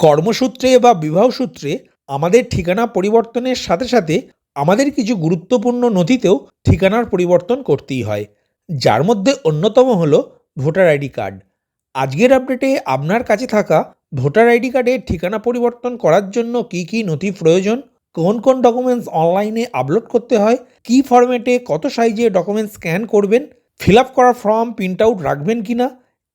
কর্মসূত্রে বা বিবাহসূত্রে আমাদের ঠিকানা পরিবর্তনের সাথে সাথে আমাদের কিছু গুরুত্বপূর্ণ নথিতেও ঠিকানার পরিবর্তন করতেই হয়। যার মধ্যে অন্যতম হলো ভোটার আইডি কার্ড। আজকের আপডেটে আপনার কাছে থাকা ভোটার আইডি কার্ডের ঠিকানা পরিবর্তন করার জন্য কি কি নথি প্রয়োজন, কোন কোন ডকুমেন্টস অনলাইনে আপলোড করতে হয়, কি ফরম্যাটে কত সাইজে ডকুমেন্টস স্ক্যান করবেন ফিল আপ করা ফর্ম প্রিন্ট আউট রাখবেন কিনা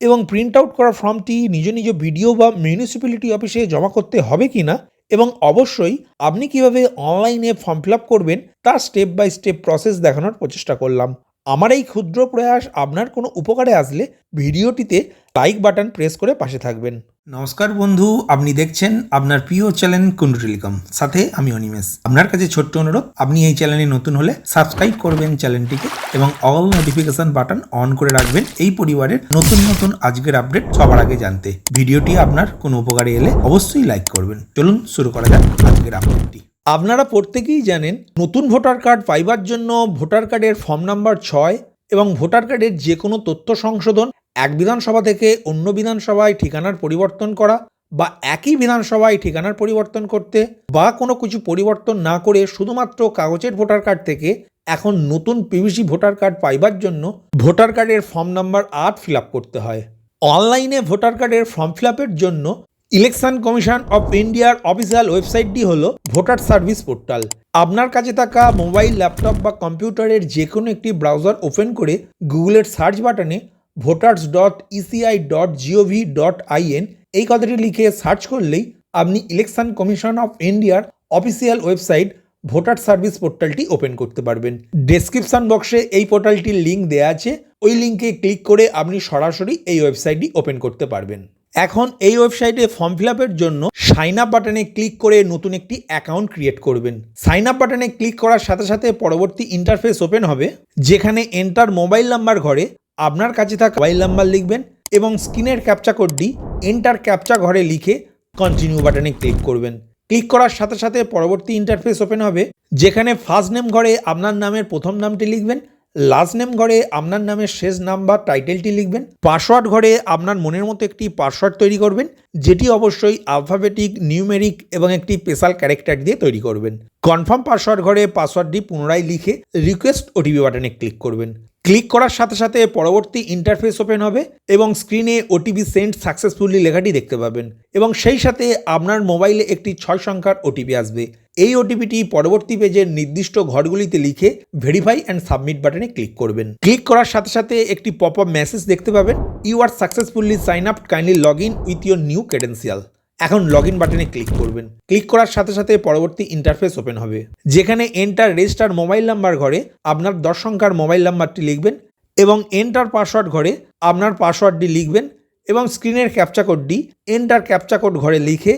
এবং প্রিন্ট আউট করা ফর্মটি নিজ নিজ ভিডিও বা মিউনিসিপ্যালিটি অফিসে জমা করতে হবে কি না এবং অবশ্যই আপনি কীভাবে অনলাইনে ফর্ম ফিল করবেন তার স্টেপ বাই স্টেপ প্রসেস দেখানোর প্রচেষ্টা করলাম। আমার এই ক্ষুদ্র প্রয়াস আপনার কোনো উপকারে আসলে ভিডিওটিতে লাইক বাটন প্রেস করে পাশে থাকবেন। নমস্কার বন্ধু, আপনি দেখছেন আপনার প্রিয় চ্যানেল কুন্ডু টেলিকম সাথে আমি অনিমেষ। আপনার কাছে ছোট্ট অনুরোধ, আপনি এই চ্যানেলে নতুন হলে সাবস্ক্রাইব করবেন চ্যানেলটিকে এবং অল নোটিফিকেশন বাটন অন করে রাখবেন এই পরিবারের নতুন নতুন আজকের আপডেট সবার আগে জানতে। ভিডিওটি আপনার কোনো উপকারে এলে অবশ্যই লাইক করবেন। চলুন শুরু করা যাক আজকের আপডেটটি আপনারা প্রত্যেকেই জানেন নতুন ভোটার কার্ড পাইবার জন্য ভোটার কার্ডের ফর্ম নাম্বার ছয় এবং ভোটার কার্ডের যে কোনো তথ্য সংশোধন এক বিধানসভা থেকে অন্য বিধানসভায় ঠিকানার পরিবর্তন করা বা একই বিধানসভায় ঠিকানার পরিবর্তন করতে বা কোনো কিছু পরিবর্তন না করে শুধুমাত্র কাগজের ভোটার কার্ড থেকে এখন নতুন পিভিসি ভোটার কার্ড পাইবার জন্য ভোটার কার্ডের ফর্ম নাম্বার আট ফিল করতে হয়। অনলাইনে ভোটার কার্ডের ফর্ম ফিল জন্য ইলেকশন কমিশন অফ ইন্ডিয়ার অফিসিয়াল ওয়েবসাইটটি হল ভোটার সার্ভিস পোর্টাল। আপনার কাছে থাকা মোবাইল, ল্যাপটপ বা কম্পিউটারের যে কোনো একটি ব্রাউজার ওপেন করে গুগলের সার্চ বাটনে voters dot ECI dot GOV dot IN এই কথাটি লিখে সার্চ করলেই আপনি ইলেকশন কমিশন অফ ইন্ডিয়ার অফিসিয়াল ওয়েবসাইট ভোটার সার্ভিস পোর্টালটি ওপেন করতে পারবেন। ডেসক্রিপশন বক্সে এই পোর্টালটির লিঙ্ক দেওয়া আছে। ওই লিঙ্কে ক্লিক করে আপনি সরাসরি এই ওয়েবসাইটটি ওপেন করতে পারবেন। এখন এই ওয়েবসাইটে ফর্ম ফিল আপের জন্য সাইন আপ বাটনে ক্লিক করে নতুন একটি অ্যাকাউন্ট ক্রিয়েট করবেন। সাইন আপ বাটনে ক্লিক করার সাথে সাথে পরবর্তী ইন্টারফেস ওপেন হবে, যেখানে এন্টার মোবাইল নাম্বার ঘরে আপনার কাছে থাকা মোবাইল নাম্বার লিখবেন এবং স্ক্রিনের ক্যাপচা কোডটি এন্টার ক্যাপচা ঘরে লিখে কন্টিনিউ বাটনে ক্লিক করবেন। ক্লিক করার সাথে সাথে পরবর্তী ইন্টারফেস ওপেন হবে, যেখানে ফার্স্ট নেম ঘরে আপনার নামের প্রথম নামটি লিখবেন লাস্ট নেম ঘরে আপনার নামের শেষ নাম বা টাইটেলটি লিখবেন। পাসওয়ার্ড ঘরে আপনার মনের মতো একটি পাসওয়ার্ড তৈরি করবেন, যেটি অবশ্যই আলফাবেটিক নিউমেরিক এবং একটি স্পেশাল ক্যারেক্টার দিয়ে তৈরি করবেন। কনফার্ম পাসওয়ার্ড ঘরে পাসওয়ার্ডটি পুনরায় লিখে রিকোয়েস্ট ওটিপি বাটনে ক্লিক করবেন। ক্লিক করার সাথে সাথে পরবর্তী ইন্টারফেস ওপেন হবে এবং স্ক্রিনে ওটিপি সেন্ড সাকসেসফুলি লেখাটি দেখতে পাবেন। এবং সেই সাথে আপনার মোবাইলে একটি ছয় সংখ্যার ওটিপি আসবে। এই ওটিপিটি পরবর্তী পেজের নির্দিষ্ট ঘরগুলিতে লিখে ভেরিফাই অ্যান্ড সাবমিট বাটনে ক্লিক করবেন। ক্লিক করার সাথে সাথে একটি পপ আপ মেসেজ দেখতে পাবেন। You are successfully sign up kindly log in with your new credential এখন লগ ইন বাটনে ক্লিক করবেন। ক্লিক করার সাথে সাথে পরবর্তী ইন্টারফেস ওপেন হবে। যেখানে এন্টার রেজিস্টার মোবাইল নাম্বার ঘরে আপনার দশ সংখ্যার মোবাইল নাম্বারটি লিখবেন এবং এন্টার পাসওয়ার্ড ঘরে আপনার পাসওয়ার্ডটি লিখবেন এবং স্ক্রিনের ক্যাপচা কোডটি এন্টার ক্যাপচা কোড ঘরে লিখে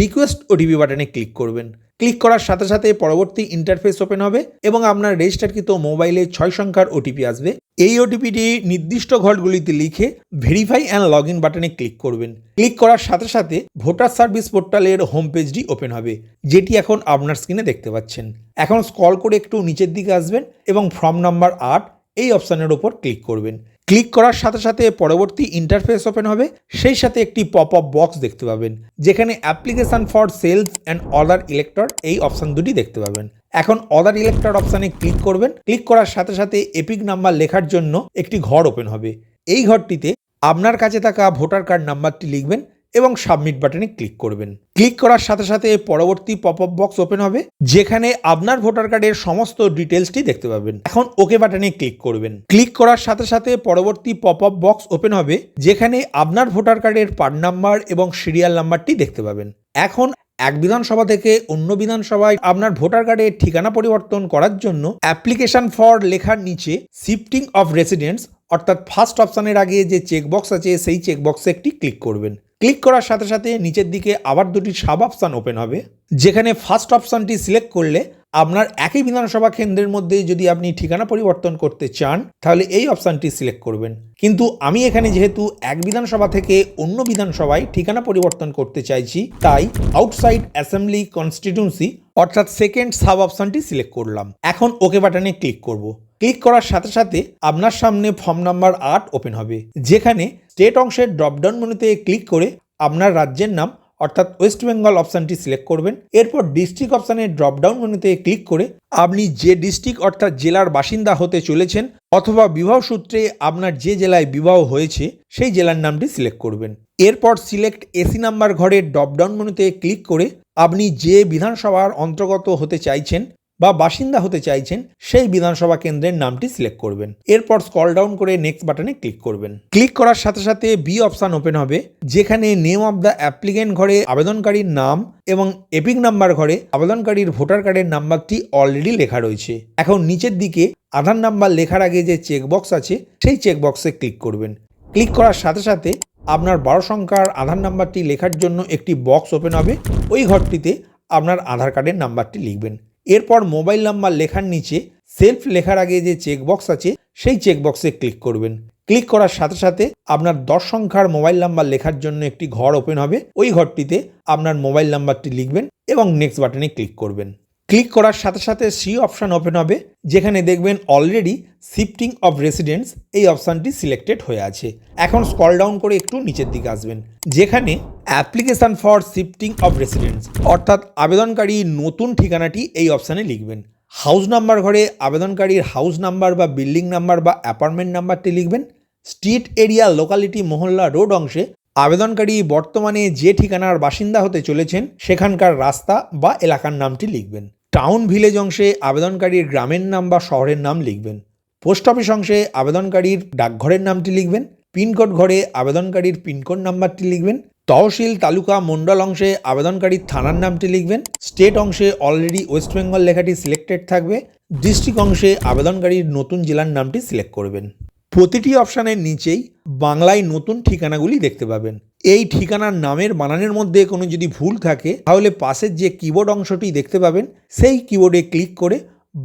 রিকোয়েস্ট ওটিপি বাটনে ক্লিক করবেন। ক্লিক করার সাথে সাথে পরবর্তী ইন্টারফেস ওপেন হবে এবং আপনার রেজিস্টারকৃত মোবাইলে ছয় সংখ্যার ওটিপি আসবে। এই ওটিপিটি নির্দিষ্ট ঘরগুলিতে লিখে ভেরিফাই অ্যান্ড লগ ইন বাটনে ক্লিক করবেন। ক্লিক করার সাথে সাথে ভোটার সার্ভিস পোর্টালের হোম পেজটি ওপেন হবে, যেটি এখন আপনার স্ক্রিনে দেখতে পাচ্ছেন। এখন স্কল করে একটু নিচের দিকে আসবেন এবং ফর্ম নাম্বার আট এই অপশানের ওপর ক্লিক করবেন। ক্লিক করার সাথে সাথে পরবর্তী ইন্টারফেস ওপেন হবে। সেই সাথে একটি পপ আপ বক্স দেখতে পাবেন, যেখানে application for sales and order elector এই অপশান দুটি দেখতে পাবেন। এখন অদার ইলেক্টর অপশানে ক্লিক করবেন। ক্লিক করার সাথে সাথে এপিক নাম্বার লেখার জন্য একটি ঘর ওপেন হবে। এই ঘরটিতে আপনার কাছে থাকা ভোটার কার্ড নাম্বারটি লিখবেন। এবং সাবমিট বাটনে ক্লিক করবেন। ক্লিক করার সাথে সাথে পরবর্তী পপ আপ বক্স ওপেন হবে, যেখানে আপনার ভোটার কার্ডের সমস্ত ডিটেলসটি দেখতে পাবেন। এখন ওকে বাটনে ক্লিক করবেন। ক্লিক করার সাথে সাথে পরবর্তী পপ আপ বক্স ওপেন হবে, যেখানে আপনার ভোটার কার্ডের পার্ট নাম্বার এবং সিরিয়াল নাম্বারটি দেখতে পাবেন। এখন এক বিধানসভা থেকে অন্য বিধানসভায় আপনার ভোটার কার্ডের ঠিকানা পরিবর্তন করার জন্য অ্যাপ্লিকেশন ফর লেখার নিচে শিফটিং অফ রেসিডেন্টস, অর্থাৎ ফার্স্ট অপশানের আগে যে চেকবক্স আছে, সেই চেকবক্সে একটি ক্লিক করবেন। ক্লিক করার সাথে সাথে নিচের দিকে আবার দুটি সাব অপশান ওপেন হবে, যেখানে ফার্স্ট অপশানটি সিলেক্ট করলে আপনার একই বিধানসভা কেন্দ্রের মধ্যে যদি আপনি ঠিকানা পরিবর্তন করতে চান, তাহলে এই অপশানটি সিলেক্ট করবেন। কিন্তু আমি এখানে যেহেতু এক বিধানসভা থেকে অন্য বিধানসভায় ঠিকানা পরিবর্তন করতে চাইছি, তাই আউটসাইড অ্যাসেম্বলি কনস্টিটিউন্সি অর্থাৎ সেকেন্ড সাব অপশানটি সিলেক্ট করলাম। এখন ওকে বাটনে ক্লিক করব। ক্লিক করার সাথে সাথে আপনার সামনে ফর্ম নাম্বার আট ওপেন হবে, যেখানে স্টেট অংশের ড্রপডাউন মেনুতে ক্লিক করে আপনার রাজ্যের নাম অর্থাৎ ওয়েস্ট বেঙ্গল অপশানটি সিলেক্ট করবেন। এরপর ডিস্ট্রিক্ট অপশানের ড্রপডাউন মেনুতে ক্লিক করে আপনি যে ডিস্ট্রিক্ট অর্থাৎ জেলার বাসিন্দা হতে চলেছেন অথবা বিবাহ সূত্রে আপনার যে জেলায় বিবাহ হয়েছে, সেই জেলার নামটি সিলেক্ট করবেন। এরপর সিলেক্ট এসি নাম্বার ঘরের ড্রপডাউন মেনুতে ক্লিক করে আপনি যে বিধানসভার অন্তর্গত হতে চাইছেন বা বাসিন্দা হতে চাইছেন, সেই বিধানসভা কেন্দ্রের নামটি সিলেক্ট করবেন। এরপর স্কল ডাউন করে নেক্সট বাটনে ক্লিক করবেন। ক্লিক করার সাথে সাথে বি অপশান ওপেন হবে, যেখানে নেম অফ দ্য অ্যাপ্লিকেন্ট ঘরে আবেদনকারীর নাম এবং এপিক নাম্বার ঘরে আবেদনকারীর ভোটার কার্ডের নাম্বারটি অলরেডি লেখা রয়েছে। এখন নিচের দিকে আধার নাম্বার লেখার আগে যে চেকবক্স আছে, সেই চেকবক্সে ক্লিক করবেন। ক্লিক করার সাথে সাথে আপনার বারো সংখ্যার আধার নাম্বারটি লেখার জন্য একটি বক্স ওপেন হবে। ওই ঘরটিতে আপনার আধার কার্ডের নাম্বারটি লিখবেন। এরপর মোবাইল নাম্বার লেখার নিচে সেলফ লেখার আগে যে চেকবক্স আছে, সেই চেকবক্সে ক্লিক করবেন। ক্লিক করার সাথে সাথে আপনার দশ সংখ্যার মোবাইল নাম্বার লেখার জন্য একটি ঘর ওপেন হবে। ওই ঘরটিতে আপনার মোবাইল নাম্বারটি লিখবেন এবং নেক্সট বাটনে ক্লিক করবেন। ক্লিক করার সাথে সাথে সি অপশান ওপেন হবে, যেখানে দেখবেন অলরেডি শিফটিং অফ রেসিডেন্স এই অপশানটি সিলেক্টেড হয়ে আছে। এখন স্কল ডাউন করে একটু নিচের দিকে আসবেন, যেখানে application for shifting of residence অর্থাৎ আবেদনকারী নতুন ঠিকানাটি এই অপশানে লিখবেন। হাউস নাম্বার ঘরে আবেদনকারীর হাউস নাম্বার বা বিল্ডিং নাম্বার বা অ্যাপার্টমেন্ট নাম্বারটি লিখবেন। স্ট্রিট এরিয়া লোকালিটি মহল্লা রোড অংশে আবেদনকারী বর্তমানে যে ঠিকানার বাসিন্দা হতে চলেছেন, সেখানকার রাস্তা বা এলাকার নামটি লিখবেন। টাউন ভিলেজ অংশে আবেদনকারীর গ্রামের নাম বা শহরের নাম লিখবেন। পোস্ট অফিস অংশে আবেদনকারীর ডাকঘরের নামটি লিখবেন। পিনকোড ঘরে আবেদনকারীর পিনকোড নাম্বারটি লিখবেন। তহসিল তালুকা মণ্ডল অংশে আবেদনকারীর থানার নামটি লিখবেন। স্টেট অংশে অলরেডি ওয়েস্ট বেঙ্গল লেখাটি সিলেক্টেড থাকবে। ডিস্ট্রিক্ট অংশে আবেদনকারীর নতুন জেলার নামটি সিলেক্ট করবেন। প্রতিটি অপশানের নিচেই বাংলায় নতুন ঠিকানাগুলি দেখতে পাবেন। এই ঠিকানার নামের বানানের মধ্যে কোনো যদি ভুল থাকে, তাহলে পাশের যে কিবোর্ড অংশটি দেখতে পাবেন, সেই কিবোর্ডে ক্লিক করে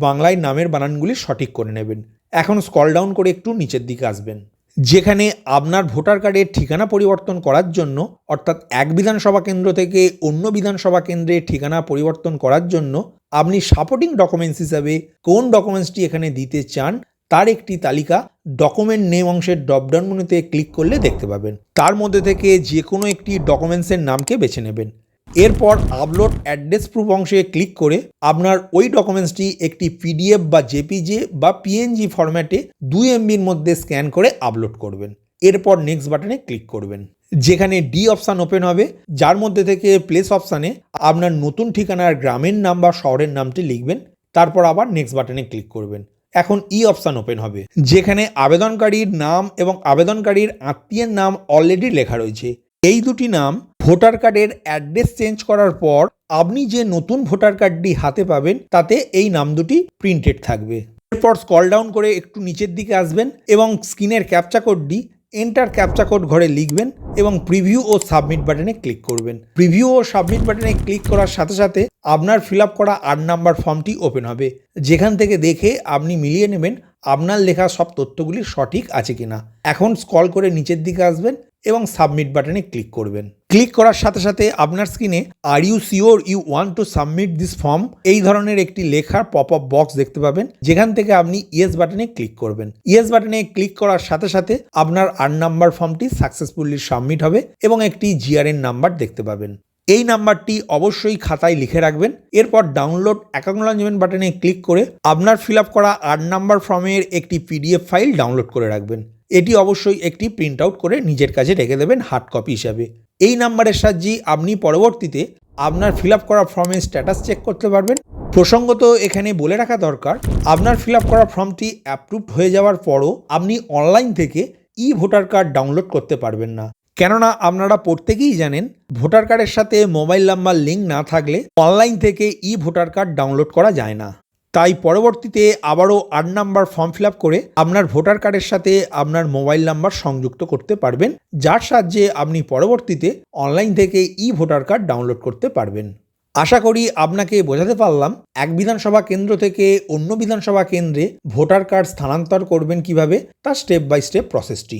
বাংলায় নামের বানানগুলি সঠিক করে নেবেন। এখন স্কল ডাউন করে একটু নিচের দিকে আসবেন। যেখানে আপনার ভোটার কার্ডের ঠিকানা পরিবর্তন করার জন্য, অর্থাৎ এক বিধানসভা কেন্দ্র থেকে অন্য বিধানসভা কেন্দ্রে ঠিকানা পরিবর্তন করার জন্য আপনি সাপোর্টিং ডকুমেন্টস হিসাবে কোন ডকুমেন্টসটি এখানে দিতে চান, তার একটি তালিকা ডকুমেন্ট নেম অংশের ড্রপডাউন মেনুতে ক্লিক করলে দেখতে পাবেন। তার মধ্যে থেকে যে কোনো একটি ডকুমেন্টসের নামকে বেছে নেবেন। এরপর আপলোড অ্যাড্রেস প্রুফ অংশে ক্লিক করে আপনার ওই ডকুমেন্টসটি একটি পিডিএফ বা জেপিজে বা পিএনজি ফরম্যাটে দুই এমবির মধ্যে স্ক্যান করে আপলোড করবেন। এরপর নেক্সট বাটনে ক্লিক করবেন। যেখানে ডি অপশান ওপেন হবে, যার মধ্যে থেকে প্লেস অপশানে আপনার নতুন ঠিকানার গ্রামের নাম বা শহরের নামটি লিখবেন, তারপর আবার নেক্সট বাটনে ক্লিক করবেন। এখন ই অপশান ওপেন হবে, যেখানে আবেদনকারীর নাম এবং আবেদনকারীর আত্মীয়ের নাম অলরেডি লেখা রয়েছে। এই দুটি নাম ভোটার কার্ডের অ্যাড্রেস চেঞ্জ করার পর আপনি যে নতুন ভোটার কার্ডটি হাতে পাবেন, তাতে এই নাম দুটি প্রিন্টেড থাকবে। এরপর স্কল ডাউন করে একটু নিচের দিকে আসবেন এবং স্ক্রিনের ক্যাপচা কোডটি এন্টার ক্যাপচা কোড ঘরে লিখবেন এবং প্রিভিউ ও সাবমিট বাটনে ক্লিক করবেন। প্রিভিউ ও সাবমিট বাটনে ক্লিক করার সাথে সাথে আপনার ফিল করা আট নাম্বার ফর্মটি ওপেন হবে। যেখান থেকে দেখে আপনি মিলিয়ে নেবেন আপনার লেখা সব তথ্যগুলি সঠিক আছে কিনা। এখন স্কল করে নিচের দিকে আসবেন এবং সাবমিট বাটনে ক্লিক করবেন। ক্লিক করার সাথে সাথে আপনার স্ক্রিনে are you sure you want to submit this form এই ধরনের একটি লেখার পপ আপ বক্স দেখতে পাবেন, যেখান থেকে আপনি ইয়েস বাটনে ক্লিক করবেন। ইয়েস বাটনে ক্লিক করার সাথে সাথে আপনার আট নাম্বার ফর্মটি সাকসেসফুলি সাবমিট হবে এবং একটি জিআরএন নাম্বার দেখতে পাবেন। এই নাম্বারটি অবশ্যই খাতায় লিখে রাখবেন। এরপর ডাউনলোড অ্যাকনোলজমেন্ট বাটনে ক্লিক করে আপনার ফিল আপ করা আট নাম্বার ফর্মের একটি পিডিএফ ফাইল ডাউনলোড করে রাখবেন। এটি অবশ্যই একটি প্রিন্ট আউট করে নিজের কাছে রেখে দেবেন হার্ড কপি হিসাবে। এই নাম্বারের সাহায্যে আপনি পরবর্তীতে আপনার ফিল আপ করা ফর্মের স্ট্যাটাস চেক করতে পারবেন। প্রসঙ্গত এখানে বলে রাখা দরকার, আপনার ফিল আপ করা ফর্মটি অ্যাপ্রুভড হয়ে যাওয়ার পরও আপনি অনলাইন থেকে ই ভোটার কার্ড ডাউনলোড করতে পারবেন না। কেননা আপনারা প্রত্যেকেই জানেন ভোটার কার্ডের সাথে মোবাইল নাম্বার লিঙ্ক না থাকলে অনলাইন থেকে ই ভোটার কার্ড ডাউনলোড করা যায় না। তাই পরবর্তীতে আবারও আট নাম্বার ফর্ম ফিল করে আপনার ভোটার কার্ডের সাথে আপনার মোবাইল নাম্বার সংযুক্ত করতে পারবেন, যার সাহায্যে আপনি পরবর্তীতে অনলাইন থেকে ই ভোটার কার্ড ডাউনলোড করতে পারবেন। আশা করি আপনাকে বোঝাতে পারলাম, এক বিধানসভা কেন্দ্র থেকে অন্য বিধানসভা কেন্দ্রে ভোটার কার্ড স্থানান্তর করবেন কীভাবে, তার স্টেপ বাই স্টেপ প্রসেসটি